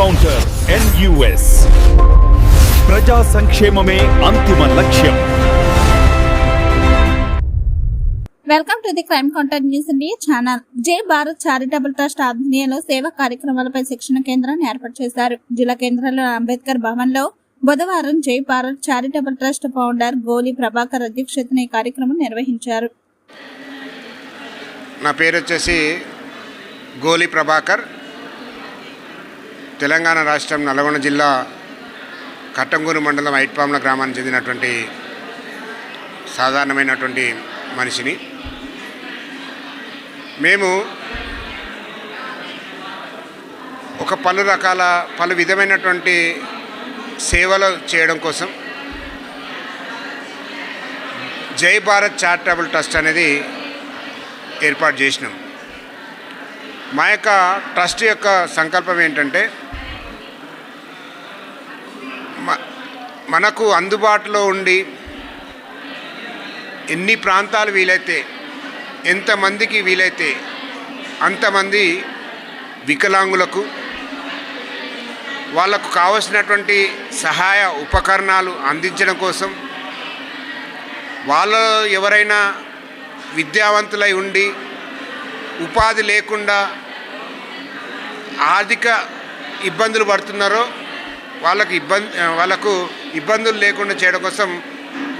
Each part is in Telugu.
ఎన్కౌంటర్ ఎన్యుఎస్ ప్రజా సంక్షేమమే అంతిమ లక్ష్యం. Welcome to the crime counter news India channel. జై భారత్ చారిటబుల్ ట్రస్ట్ ఆధ్వర్యంలో సేవా కార్యక్రమాలపై శిక్షణ కేంద్రాన్ని ఏర్పాటు చేశారు. జిల్లా కేంద్రంలో అంబేద్కర్ భవన్లో బుధవారం జై భారత్ చారిటబుల్ ట్రస్ట్ ఫౌండర్ గోలి ప్రభాకర్ అధ్యక్షతన ఈ కార్యక్రమం నిర్వహించారు. నా పేరు వచ్చేసి గోలి ప్రభాకర్. తెలంగాణ రాష్ట్రం నల్గొండ జిల్లా కట్టంగూరు మండలం ఐట్పాముల గ్రామానికి చెందినటువంటి సాధారణమైనటువంటి మనిషిని. మేము ఒక పలు రకాల పలు విధమైనటువంటి సేవలు చేయడం కోసం జై భారత్ చారిటబుల్ ట్రస్ట్ అనేది ఏర్పాటు చేసినాం. మా యొక్క ట్రస్ట్ యొక్క సంకల్పం ఏంటంటే మ- మనకు అందుబాటులో ఉండి ఎన్ని ప్రాంతాలు వీలైతే ఎంతమందికి వీలైతే అంతమంది వికలాంగులకు వాళ్ళకు కావలసినటువంటి సహాయ ఉపకరణాలు అందించడం కోసం వాళ్ళు ఎవరైనా విద్యావంతులై ఉండి ఉపాధి లేకుండా ఆర్థిక ఇబ్బందులు పడుతున్నారో వాళ్ళకు ఇబ్బంది వాళ్ళకు ఇబ్బందులు లేకుండా చేయడం కోసం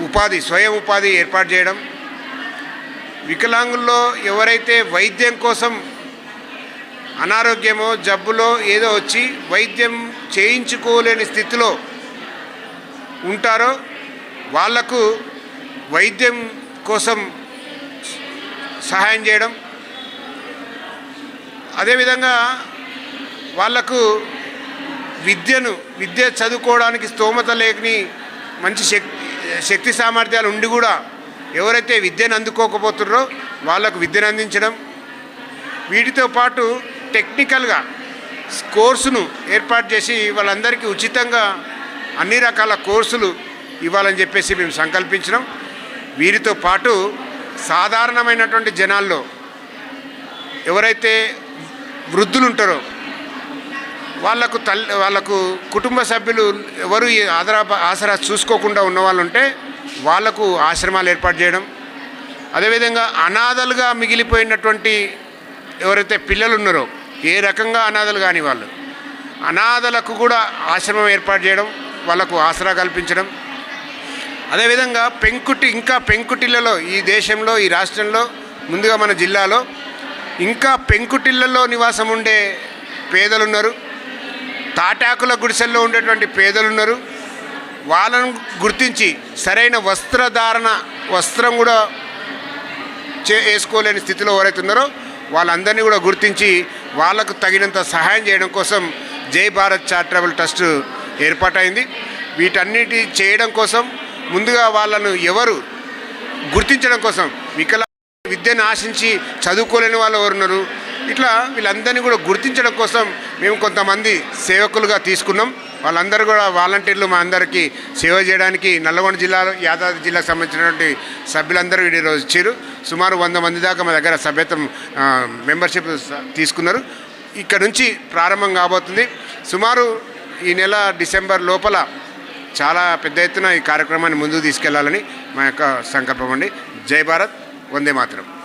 ఉపాధి స్వయం ఉపాధి ఏర్పాటు చేయడం. వికలాంగుల్లో ఎవరైతే వైద్యం కోసం అనారోగ్యమో జబ్బులో ఏదో వచ్చి వైద్యం చేయించుకోలేని స్థితిలో ఉంటారో వాళ్ళకు వైద్యం కోసం సహాయం చేయడం అదేవిధంగా వాళ్ళకు విద్యను విద్య చదువుకోవడానికి స్తోమత లేని మంచి శక్తి శక్తి సామర్థ్యాలు ఉండి కూడా ఎవరైతే విద్యను అందుకోకపోతున్నారో వాళ్ళకు విద్యను అందించడం. వీటితో పాటు టెక్నికల్గా కోర్సును ఏర్పాటు చేసి వాళ్ళందరికీ ఉచితంగా అన్ని రకాల కోర్సులు ఇవ్వాలని చెప్పేసి మేము సంకల్పించినాం. వీరితో పాటు సాధారణమైనటువంటి జనాల్లో ఎవరైతే వృద్ధులు ఉంటారో వాళ్ళకు తల్లి వాళ్ళకు కుటుంబ సభ్యులు ఎవరు ఈ ఆదరా ఆసరా చూసుకోకుండా ఉన్న వాళ్ళు ఉంటే వాళ్ళకు ఆశ్రమాలు ఏర్పాటు చేయడం. అదేవిధంగా అనాథలుగా మిగిలిపోయినటువంటి ఎవరైతే పిల్లలు ఉన్నారో ఏ రకంగా అనాథలు కాని వాళ్ళు అనాథలకు కూడా ఆశ్రమం ఏర్పాటు చేయడం వాళ్ళకు ఆసరా కల్పించడం. అదేవిధంగా పెంకుటి ఇంకా పెంకుటిలలో ఈ దేశంలో ఈ రాష్ట్రంలో ముందుగా మన జిల్లాలో ఇంకా పెంకుటిళ్ళలో నివాసం ఉండే పేదలు ఉన్నారు తాటాకుల గుడిసెల్లో ఉండేటువంటి పేదలు ఉన్నారు వాళ్ళను గుర్తించి సరైన వస్త్రధారణ వస్త్రం కూడా చే వేసుకోలేని స్థితిలో ఎవరైతే ఉన్నారో వాళ్ళందరినీ కూడా గుర్తించి వాళ్ళకు తగినంత సహాయం చేయడం కోసం జై భారత్ చారిటబుల్ ట్రస్ట్ ఏర్పాటైంది. వీటన్నిటి చేయడం కోసం ముందుగా వాళ్ళను ఎవరు గుర్తించడం కోసం వికలా విద్యను ఆశించి చదువుకోలేని వాళ్ళు ఎవరు ఉన్నారు ఇట్లా వీళ్ళందరినీ కూడా గుర్తించడం కోసం మేము కొంతమంది సేవకులుగా తీసుకున్నాం. వాళ్ళందరూ కూడా వాలంటీర్లు మా అందరికీ సేవ చేయడానికి నల్లగొండ జిల్లాలో యాదాద్రి జిల్లాకు సంబంధించినటువంటి సభ్యులందరూ ఈరోజు వచ్చారు. సుమారు వంద మంది దాకా మా దగ్గర సభ్యత్వం మెంబర్షిప్ తీసుకున్నారు. ఇక్కడ నుంచి ప్రారంభం కాబోతుంది. సుమారు ఈ నెల డిసెంబర్ లోపల చాలా పెద్ద ఎత్తున ఈ కార్యక్రమాన్ని ముందుకు తీసుకెళ్ళాలని మా యొక్క సంకల్పం అండి. జై భారత్. वंदे मातरम।